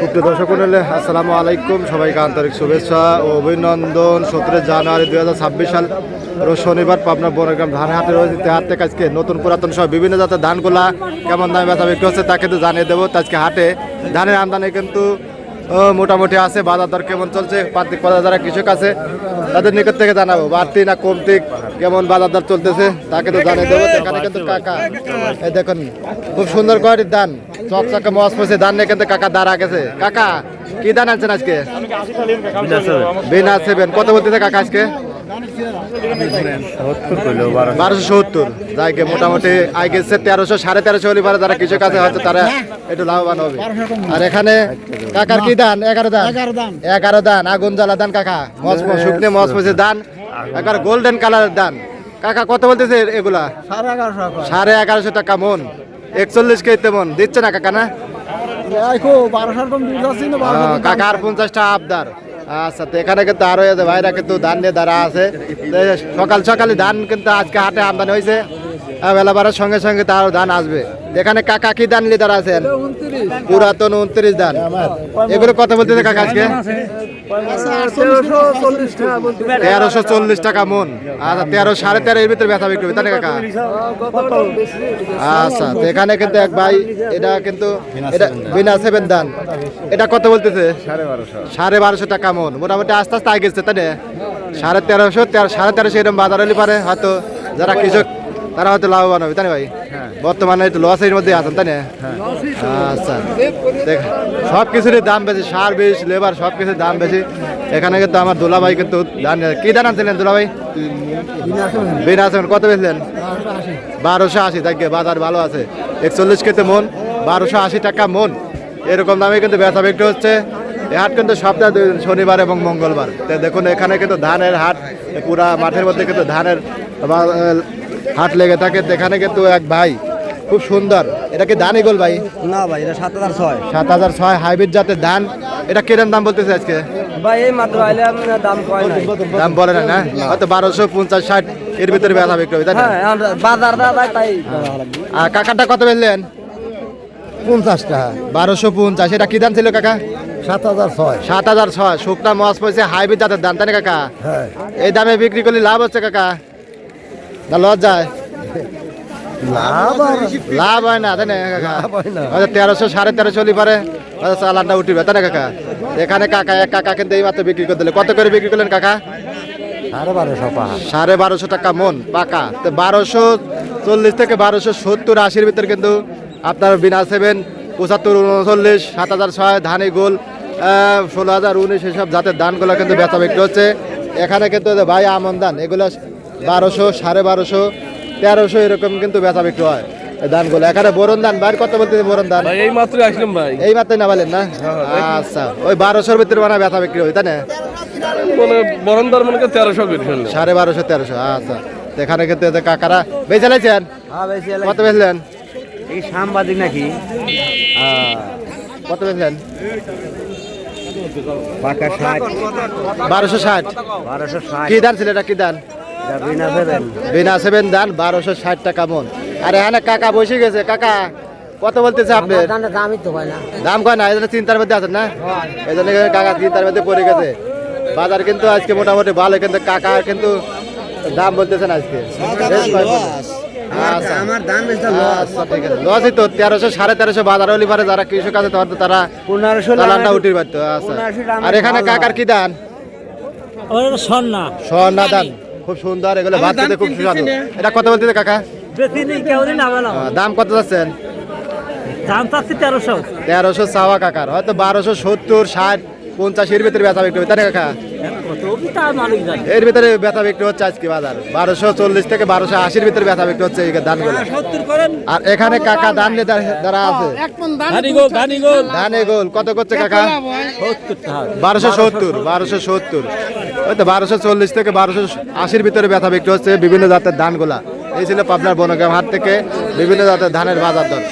সুপ্রিয় দর্শক আসসালামু আলাইকুম। সবাইকে আন্তরিক শুভেচ্ছা ও অভিনন্দন। সতেরো জানুয়ারি দুই হাজার ছাব্বিশ সাল শনিবার পাবনা বনগ্রাম ধান হাটে রয়েছে হাট আজকে নতুন পুরাতন সহ বিভিন্ন জাতের ধানগুলা কেমন দামে ব্যথা বিক্রি হচ্ছে তা কিন্তু জানিয়ে দেবো। আজকে হাটে ধানের আমদানি কিন্তু মোটামুটি আছে বাজার দর কেমন চলছে? প্রান্তিক বাজার যারা কৃষক আছে তাদের নিকট থেকে জানাব বাড়তি না কমতি কেমন বাজার দর চলতেছে তাকে তো জানিয়ে দেবো এখানে কিন্তু কাকা এই দেখুন খুব সুন্দর কোয়ালিটির ধান চকচকে মস পড়ছে ধান নিয়ে কিন্তু কাকা দাঁড়া গেছে। কাকা কি ধান আনছেন আজকে? বিনা সেভেন। কত বলতেছে কাকা আজকে? বারোশো সত্তর। যাইকে মোটামুটি আই গেছে তেরোশো সাড়ে তেরোশো হলে পারে যারা কৃষক আছে হয়তো তারা একটু লাভবান হবে। আর এখানে কাকার কি দান এগারো দান এগারো দান আগুন জ্বালা দান কাকা? মস শুকনে মস মসে দান একবার গোল্ডেন কালারের দান কাকা কত বলতেছে এগুলা? সাড়ে এগারোশো টাকা মন। একচল্লিশ কেজিতে মন। দিচ্ছে না কাকা না? দেখো বারোশো কম দুধ আছে না আহ, কাকা আর পঞ্চাশটা আবদার। আচ্ছা তো এখানে কিন্তু আরও এদের ভাইরা কিন্তু ধান নিয়ে দাঁড়া আছে তো এই সকাল সকালে ধান কিন্তু আজকে হাটে আমদানি হয়েছে আহ, বেলা বাড়ার সঙ্গে সঙ্গে তারও ধান আসবে। এখানে কাকা কি ধান দাঁড়া আছেন? পুরাতন উনত্রিশ ধান। এগুলো কত বলতেছে কাকা আজকে? তেরোশো চল্লিশ টাকা মন। আচ্ছা তেরো, সাড়ে তেরো এর ভিতরে ব্যথা বিক্রি না কাকা? আচ্ছা এখানে কিন্তু এক ভাই, এটা কিন্তু বিনা সেভেন দান এটা কত বলতেছে? সাড়ে বারোশো টাকা মন। মোটামুটি আস্তে আস্তে আগে গেছে, তাই সাড়ে তেরোশো সাড়ে তেরোশো এরকম বাজার হলে পারে, হয়তো যারা কৃষক তারা হয়তো লাভবান হবে তাই না ভাই? বর্তমানে একটু লসের মধ্যে আছেন তাই না? আচ্ছা। দেখ সব কিছুরই দাম বেশি সার বিষ লেবার সব কিছুর দাম বেশি। এখানে কিন্তু আমার দোলা ভাই কিন্তু ধান কি ধান আনছিলেন দোলা ভাই? বিনা সেভেন কত বেচলেন? বারোশো আশি থাকে বাজার ভালো আছে। একচল্লিশ কেতে মন বারোশো আশি টাকা মন। এরকম দামে কিন্তু বেচা বিক্রি হচ্ছে। এই হাট কিন্তু সপ্তাহে শনিবার এবং মঙ্গলবার। তো দেখুন এখানে কিন্তু ধানের হাট পুরা মাঠের মধ্যে কিন্তু ধানের হাট লেগে থাকে এখানে কিন্তু এক ভাই খুব সুন্দর। এটা কি ধান এগোল ভাই? না ভাই এটা সাত হাজার ছয়। সাত হাজার ছয় হাইব্রিড জাতের ধান। এটা কিরম দাম বলতেছে আজকে? ভাই এই মাত্র আইলে দাম কয় দাম বলে না না? হয়তো বারোশো পঞ্চাশ ষাট এর ভিতরে বেচা বিক্রি হবে তাই না? হ্যাঁ বাজার দাদা তাই। আর কাকাটা কত বেচলেন? পঞ্চাশ টাকা। বারোশো পঞ্চাশ এটা কি দাম ছিল কাকা? সাত হাজার ছয়। সাত হাজার ছয় শুকনা মাছ পয়সা হাইব্রিড জাতের দাম তাই না কাকা? হ্যাঁ। এই দামে বিক্রি করলে লাভ হচ্ছে কাকা? না লস যায় লাভ লাভ হয় না তাই না কাকা। হয়তো তেরোশো সাড়ে তেরোশো হলে পারে। চালানটা উঠিবে তাই না কাকা? এখানে কাকা এক কাকা কিন্তু এই মাত্র বিক্রি করে দিলে। কত করে বিক্রি করলেন কাকা? সাড়ে বারোশো সাড়ে বারোশো টাকা মন পাকা। তো বারোশো চল্লিশ থেকে বারোশো সত্তর আশির ভিতরে কিন্তু আপনার বিনা সেভেন পঁচাত্তর উনচল্লিশ সাত হাজার ছয় ধানি গোল ষোলো হাজার উনিশ এসব জাতের ধানগুলো কিন্তু বেচা বিক্রি হচ্ছে। এখানে কিন্তু ভাই আমন ধান এগুলো বারোশো সাড়ে বারোশো তেরোশো এরকম কিন্তু বেচা বিক্রি হয় এই ধানগুলো। এখানে বোরন ধান বাইর কত বলতেছে বোরন ধান। এই মাত্র আসলাম ভাই। এই মাত্রই না বলেন না? আচ্ছা ওই বারোশোর ভিতরে মানে বেচা বিক্রি হয় তাই না? মানে বরণদার মনে করে তেরোশো সাড়ে বারোশো তেরোশো আচ্ছা। এখানে কিন্তু কাকারা বেঁচে লাইছেন? হ্যাঁ কত বেচলেন? এই সাংবাদিক নাকি? কত বেচলেন? বারোশো ষাট। বারোশো ষাট। কি দান ছিল এটা? কি দান বিনা সেভেন। দান বারোশো ষাট টাকা মন। আর এখানে কাকা বসে গেছে। কাকা কত বলতেছে আপনি? দাম কয় না? এই জন্য চিন্তার মধ্যে আছেন না? এই জন্য কাকা চিন্তার মধ্যে পড়ে গেছে। বাজার কিন্তু আজকে মোটামুটি ভালো কিন্তু কাকা কিন্তু দাম বলতেছেন আজকে। আচ্ছা। আমার দাম আচ্ছা লসই তো তেরোশো সাড়ে তেরোশো বাজার হলি পারে যারা কৃষক আছে তখন তারা পনেরোশো পারতো আচ্ছা। আর এখানে কাকার কি দান? স্বর্ণা দান। খুব সুন্দর এগুলো ভাত খেতে খুব সুস্বাদু। এটা কত বলতে কাকা? দাম কত যাচ্ছেন? দাম চাচ্ছি তেরোশো। তেরোশো চাওয়া কাকার হয়তো বারোশো সত্তর ষাট পঞ্চাশের ভিতরে বেচা বিক্রি হবে। তাই কাকা? জানে এর ভিতরে বেচা বিক্রি হচ্ছে আজকে বাজার। বারোশো চল্লিশ থেকে বারোশো আশির ভিতরে বেচা বিক্রি হচ্ছে এই ধানগুলো। আর এখানে কাকা ধান দাঁড়া আছে। ধানে গোল কত করছে কাকা? বারোশো সত্তর বারোশো সত্তর। ওই তো বারোশো চল্লিশ থেকে বারোশো আশির ভিতরে ব্যথা বিক্রি হচ্ছে বিভিন্ন জাতের ধানগুলা। এই ছিল পাবনার বনগ্রাম হাট থেকে বিভিন্ন জাতের ধানের বাজার দর।